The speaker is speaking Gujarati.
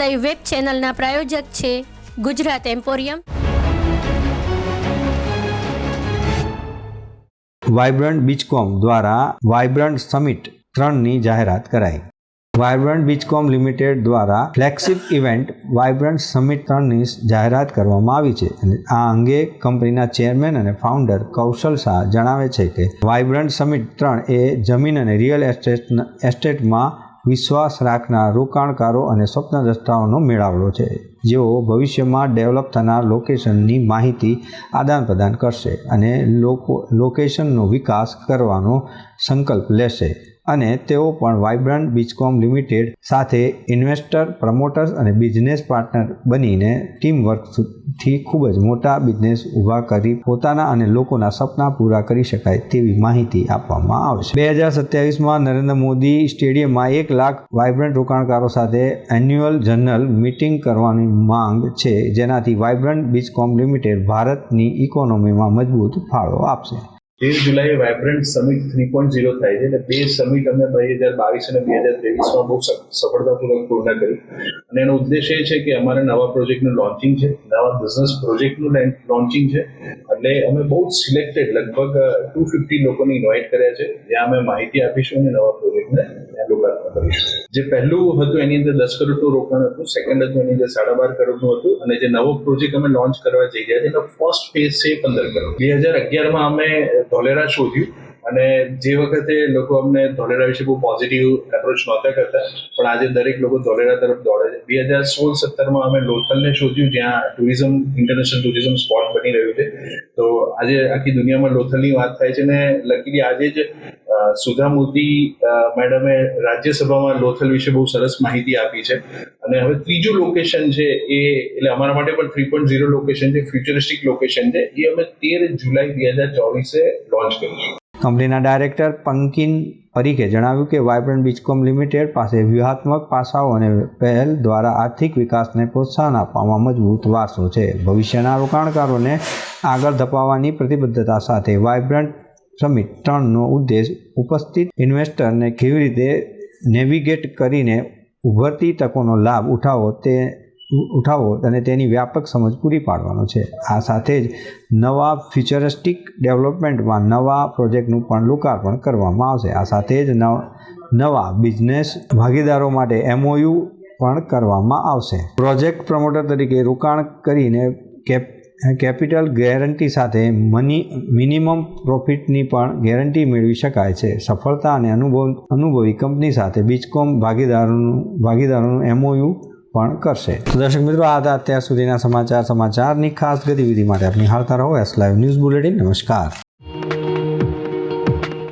લાઈવ વેબ ચેનલના પ્રાયોજક છે ગુજરાત એમ્પોરિયમ વાઇબ્રન્ટ બીચકોમ દ્વારા વાઇબ્રન્ટ સમિટ ત્રણની જાહેરાત કરાઈ. વાઇબ્રન્ટ બીચકોમ લિમિટેડ દ્વારા ફ્લેગશિપ ઇવેન્ટ વાઇબ્રન્ટ સમિટ ત્રણની જાહેરાત કરવામાં આવી છે અને આ અંગે કંપનીના ચેરમેન અને ફાઉન્ડર કૌશલ શાહ જણાવે છે કે વાઇબ્રન્ટ સમિટ ત્રણ એ જમીન અને રિયલ એસ્ટેટ એસ્ટેટમાં વિશ્વાસ રાખનાર રોકાણકારો અને સ્વપ્નદ્રષ્ટાઓનો મેળાવડો છે. જેઓ ભવિષ્યમાં ડેવલપ થનાર લોકેશનની માહિતી આદાન પ્રદાન કરશે અને લોકો, લોકેશનનો વિકાસ કરવાનો સંકલ્પ લેશે. અને તેઓ પણ વાઇબ્રન્ટ બીચકોમ લિમિટેડ સાથે ઇન્વેસ્ટર, પ્રમોટર્સ અને બિઝનેસ પાર્ટનર બનીને ટીમ વર્કથી ખૂબ જ મોટા બિઝનેસ ઊભા કરી પોતાના અને લોકોના સપના પૂરા કરી શકાય તેવી માહિતી આપવામાં આવશે બે હજાર સત્યાવીસમાં નરેન્દ્ર મોદી સ્ટેડિયમમાં એક લાખ વાઇબ્રન્ટ રોકાણકારો સાથે એન્યુઅલ જનરલ મીટિંગ કરવાની માંગ છે, જેનાથી વાઇબ્રન્ટ બીચકોમ લિમિટેડ ભારતની ઇકોનોમીમાં મજબૂત ફાળો આપશે. તેર જુલાઈ Vibrant Summit three point zero થાય છે. એટલે બે સમિટ અમે બે હજાર બાવીસ અને બે હજાર ત્રેવીસમાં બહુ સફળતાપૂર્વક પૂર્ણ કરી. અને એનો ઉદ્દેશ એ છે કે અમારે નવા પ્રોજેક્ટનું લોન્ચિંગ છે. નવા બિઝનેસ પ્રોજેક્ટનું લોન્ચિંગ છે. એટલે અમે બહુ સિલેક્ટેડ, લગભગ ટુ ફિફ્ટી લોકોને ઇન્વાઇટ કર્યા છે. જ્યાં અમે માહિતી આપીશું અને નવા પ્રોજેક્ટને લોકાર્પણ કરીશું. જે પહેલું હતું એની અંદર દસ કરોડનું રોકાણ હતું. સેકન્ડ હતું એની અંદર સાડા બાર કરોડનું હતું. અને જે નવો પ્રોજેક્ટ અમે લોન્ચ કરવા જઈ રહ્યા છે એનો ફર્સ્ટ ફેઝ છે પંદર કરોડ. બે હજાર અગિયારમાં અમે ધોલેરા શોધ્યું. અને જે વખતે લોકો અમને ધોલેરા વિશે બહુ પોઝિટિવ એપ્રોચ નહોતા કરતા, પણ આજે દરેક લોકો ધોલેરા તરફ દોડે છે. બે હજાર સોળ સત્તરમાં અમે લોથલને શોધ્યું, જ્યાં ટુરિઝમ ઇન્ટરનેશનલ ટુરિઝમ સ્પોટ બની રહ્યું છે. તો આજે આખી દુનિયામાં લોથલની વાત થાય છે ને લકીલી આજે જ સુધા મોદી મેડમે રાજ્યસભામાં લોથલ વિશે બહુ સરસ માહિતી આપી છે. અને હવે ત્રીજું લોકેશન છે એ, એટલે અમારા માટે પણ થ્રી પોઈન્ટ ઝીરો લોકેશન છે ફ્યુચરિસ્ટિક લોકેશન છે, એ અમે તેર જુલાઈ બે હજાર ચોવીસે લોન્ચ કરીશું. કંપનીના ડાયરેક્ટર પંકિન પરીખે જણાવ્યું કે વાયબ્રન્ટ બીચકોમ લિમિટેડ પાસે વ્યૂહાત્મક પાસાઓ અને પહેલ દ્વારા આર્થિક વિકાસને પ્રોત્સાહન આપવામાં મજબૂત વારસો છે. ભવિષ્યના રોકાણકારોને આગળ ધપાવવાની પ્રતિબદ્ધતા સાથે વાઇબ્રન્ટ સમિટ ત્રણનો ઉદ્દેશ ઉપસ્થિત ઇન્વેસ્ટરને કેવી રીતે નેવિગેટ કરીને ઉભરતી તકોનો લાભ ઉઠાવો તે ઉઠાવો અને તેની વ્યાપક સમજ પૂરી પાડવાનો છે. આ સાથે જ નવા ફ્યુચરિસ્ટિક ડેવલપમેન્ટમાં નવા પ્રોજેક્ટનું પણ લોકાર્પણ કરવામાં આવશે. આ સાથે જ નવ બિઝનેસ ભાગીદારો માટે એમઓયુ પણ કરવામાં આવશે. પ્રોજેક્ટ પ્રમોટર તરીકે રોકાણ કરીને કેપ કેપિટલ ગેરંટી સાથે મની મિનિમમ પ્રોફિટની પણ ગેરંટી મેળવી શકાય છે. સફળતા અને અનુભવ, અનુભવી કંપની સાથે બીચકોમ ભાગીદારોનું ભાગીદારોનું એમઓયુ પણ કરશે. તો દર્શક મિત્રો, આ હતા અત્યાર સુધીના સમાચાર. સમાચારની ખાસ ગતિવિધિ માટે આપની હાલતા રહો. એસ લાઈવ ન્યૂઝ બુલેટિન નમસ્કાર.